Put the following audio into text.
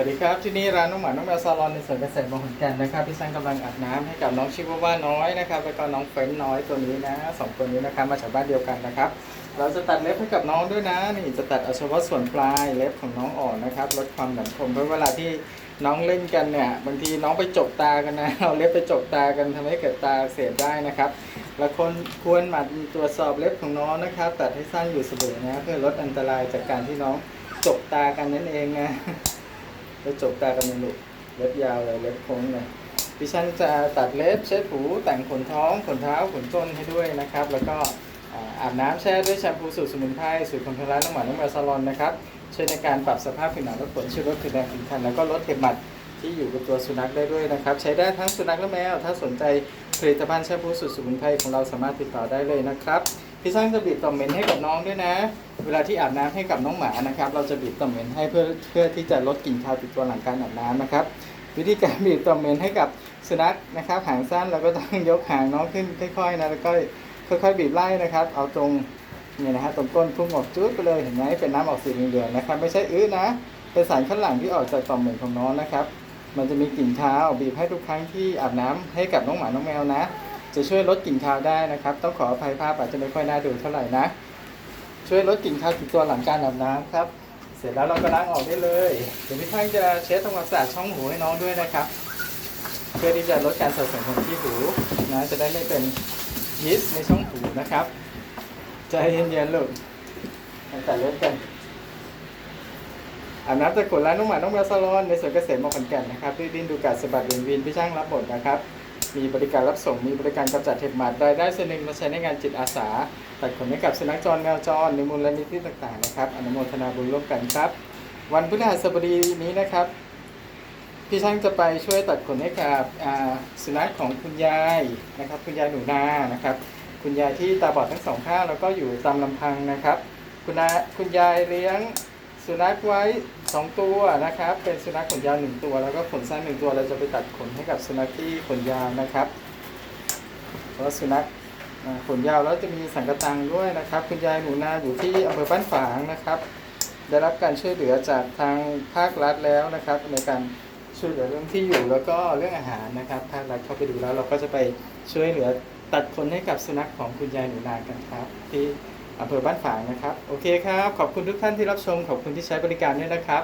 วัสดีครับ ที่นี่ร้านน้องหมาน้องแมวซาลอนในสวนเกษตรมงคลแก่นนะครับพี่ช่างกำลังอาบน้ำให้กับน้องชิวาว่าน้อยนะครับแล้วก็น้องเฟรนน้อยตัวนี้นะสองตัวนี้นะครับมาจากบ้านเดียวกันนะครับเราจะตัดเล็บให้กับน้องด้วยนะนี่จะตัดเอาเฉพาะส่วนปลายเล็บของน้องอ่อนนะครับลดความหนักคมเพราะเวลาที่น้องเล่นกันเนี่ยบางทีน้องไปจกตากันนะเอาเล็บไปจกตากันทำให้เกิดตาเสียได้นะครับและคนควรหมั่นตรวจสอบเล็บของน้องนะครับ ตัดให้สั้นอยู่เสมอนะเพื่อลดอันตรายจากการที่น้องจกตากันนั่นเองนะ ไปจกตากันในลูกเล็บยาวเลยเล็บโค้งเลยดิฉันจะตัดเล็บเช็ดหูแต่งขนท้องขนเท้าขนต้นให้ด้วยนะครับ แล้วก็อาบน้ำแช่ด้วยแชมพูสูตรสมุนไพรสูตรคอนโทรลน้ำหวานน้ำแมวซาลอนนะครับช่วยในการปรับสภาพผิวหนังลดผลช่วยลดผิวแดงผิวคันแล้วก็ลดเห็บหมัดที่อยู่กับตัวสุนัขได้ด้วยนะครับ ใช้ได้ทั้งสุนัขและแมว ถ้าสนใจผลิตภัณฑ์แชมพูสูตรสมุนไพรของเราสามารถติดต่อได้เลยนะครับพี่ช่างจะบีบต่อมเมนให้กับน้องด้วยนะ เวลาที่อาบน้ำให้กับน้องหมานะครับ เราจะบีบต่อมเหม็นให้เพื่อเพื่อที่จะลดกลิ่นคาวติดตัวหลังการอาบน้ำนะครับ วิธีการบีบต่อมเหม็นให้กับสุนัขนะครับ หางสั้นเราก็ต้องยกหางน้องขึ้นค่อยๆนะแล้วก็ค่อยๆบีบไล่นะครับ เอาตรงเนี่ยนะฮะตรงก้นพุ่งออกจุดไปเลยเห็นไหมเป็นน้ำออกสีเหลืองๆนะครับ ไม่ใช่อื้อนะเป็นสารคัดหลังที่ออกจากต่อมเหม็นของน้องนะครับ มันจะมีกลิ่นคาวบีบให้ทุกครั้งที่อาบน้ำให้กับน้องหมาน้องแมวนะ จะช่วยลดกลิ่นคาวได้นะครับ ต้องขออภัยภาพอาจจะไม่ค่อยน่าดูเท่าไหร่นะ ช่วยลดกลิ่นคาวติดตัวหลังการอาบน้ำครับ เสร็จแล้วเราก็ล้างออกได้เลย เดี๋ยวพี่ท่านจะเช็ดทำความสะอาดช่องหูให้น้องด้วยนะครับ เพื่อที่จะลดการสะสมของขี้หูนะจะได้ไม่เป็นยีสต์ในช่องหูนะครับ ใจเย็นๆลูกตั้งแต่เริ่มกันอาบน้ำตะกรุดร้านน้องหมาน้องแมวซาลอนในสวนเกษตรมอขอนแก่นนะครับด้วยดินดูการสะบัดเวียนวินพี่ช่างรับบทนะครับ มีบริการรับส่ง มีบริการกำจัดเห็บหมัดรายได้ส่วนหนึ่งมาใช้ในงานจิตอาสาตัดขนให้กับสุนัขจรแมวจรในมูลนิธิต่างๆนะครับ อนุโมทนาบุญร่วมกันครับ วันพฤหัสบดีนี้นะครับพี่ช่างจะไปช่วยตัดขนให้กับสุนัขของคุณยายนะครับ คุณยายหนูนานะครับ คุณยายที่ตาบอดทั้งสองข้างแล้วก็อยู่ตามลำพังนะครับ คุณนาคุณยายเลี้ยง สุนัขไว้สองตัวนะครับ เป็นสุนัขขนยาวหนึ่งตัว แล้วก็ขนสั้นหนึ่งตัว เราจะไปตัดขนให้กับสุนัขที่ขนยาวนะครับเพราะสุนัขขนยาวแล้วจะมีสังกะตังด้วยนะครับ คุณยายหนูนาอยู่ที่อำเภอบ้านฝางนะครับ ได้รับการช่วยเหลือจากทางภาครัฐแล้วนะครับ ในการช่วยเหลือเรื่องที่อยู่แล้วก็เรื่องอาหารนะครับ ภาครัฐเข้าไปดูแล้วเราก็จะไปช่วยเหลือตัดขนให้กับสุนัขของคุณยายหนูนากันครับที่ อำเภอบ้านฝางนะครับ โอเคครับ ขอบคุณทุกท่านที่รับชม ขอบคุณที่ใช้บริการด้วยนะครับ